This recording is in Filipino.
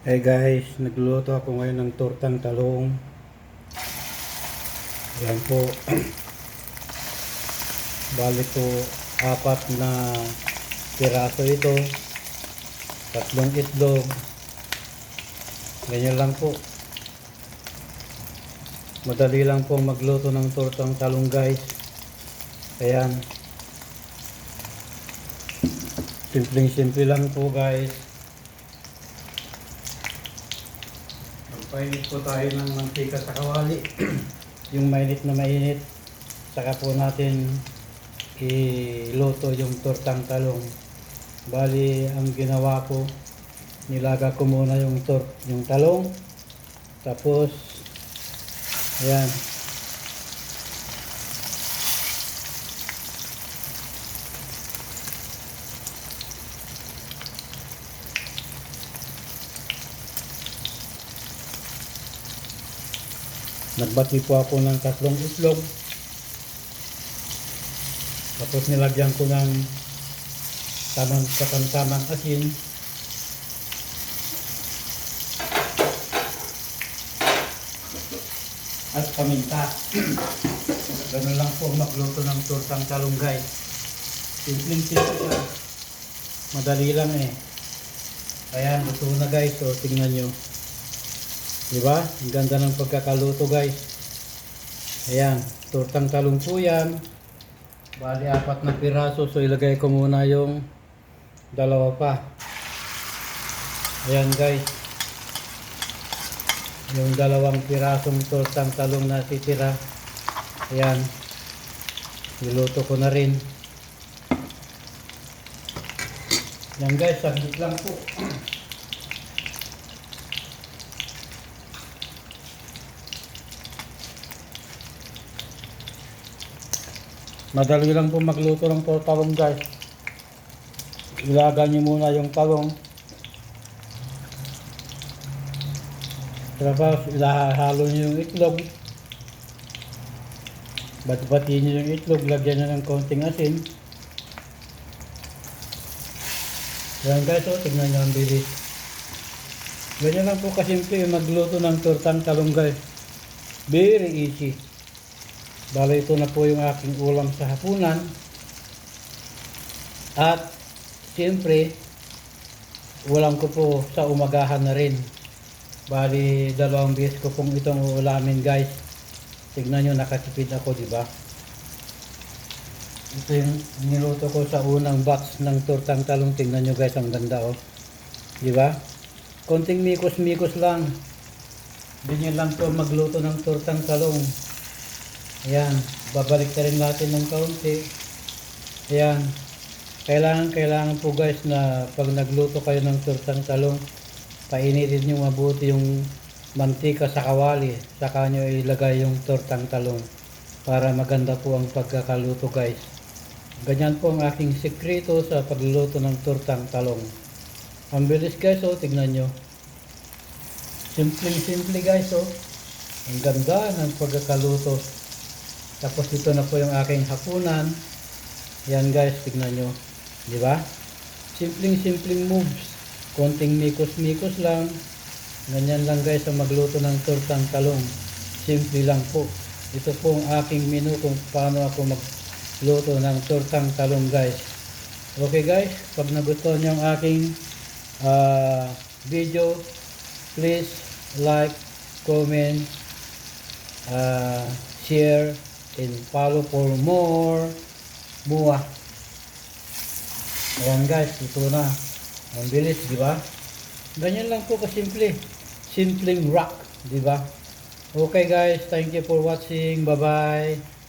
Hey guys, nagluluto ako ngayon ng tortang talong. Yan po. Bali po, apat na piraso ito. Tatlong itlog. Ganyan lang po. Madali lang po magluto ng tortang talong guys. Ayan. Simpleng-simple lang po guys. Magpainit po tayo ng mantika sa kawali. yung mainit na mainit. Saka po natin iluto yung tortang talong. Bali, ang ginawa ko, nilaga ko muna yung tor yung talong. Tapos, ayan, Nagbati po ako ng tatlong itlog. Tapos nilagyan ko ng tamang katamtamang asin. At paminta. Ganun lang po magluto ng tortang talong guys. Simpleng simple lang. Madali lang eh. Ayan, luto na guys. So, tingnan nyo. Diba? Ang ganda ng pagkakaluto guys. Ayan, tortang talong yan. Bali, apat na piraso. So, ilagay ko muna yung dalawa pa. Ayan guys. Yung dalawang pirasong tortang talong na titira. Ayan. Niluto ko na rin. Yan guys, saglit lang po. Madali lang po magluto ng po talong guys. Ilaga niyo muna yung talong. Tapos ilahalo niyo yung itlog. Bat-batiin niyo yung itlog, lagyan niyo ng konting asin. Yan guys, oh, tignan niyo ang bilis. Ganyan lang po kasimple magluto ng tortang talong guys. Very easy. Bale ito na po yung aking ulam sa hapunan. At siyempre, ulam ko po sa umagahan na rin. Bali, dalawang beses ko pong itong ulamin guys. Tignan nyo, nakatipid ako, di ba? Ito yung niluto ko sa unang box ng tortang talong. Tignan nyo guys, ang ganda oh. Di ba? Konting mikos-mikos lang. Ganyan lang po magluto ng tortang talong. Ayan, babalik na rin natin ng kaunti. Ayan, kailangan, kailangan po guys na pag nagluto kayo ng tortang talong, painitin nyo mabuti yung mantika sa kawali. Saka nyo ilagay yung tortang talong para maganda po ang pagkakaluto guys. Ganyan po ang aking sekreto sa pagluluto ng tortang talong. Ang bilis guys, oh, tignan nyo. Simple simple guys, oh. Ang ganda ng pagkakaluto. Tapos ito na po yung aking hapunan. Yan guys, tignan nyo. Di ba? Simpleng simpleng moves. Konting mikos-mikos lang. Ganyan lang guys ang magluto ng tortang talong. Simple lang po. Ito po ang aking menu kung paano ako magluto ng tortang talong guys. Okay guys, pag nagustuhan nyo ang aking ah, video, please like, comment, ah, share, and follow for more buwa. Ayan guys, ito na. Ang bilis, di ba? Ganyan lang po kasimple. Simpleng rock, di ba? Okay guys, thank you for watching. Bye-bye.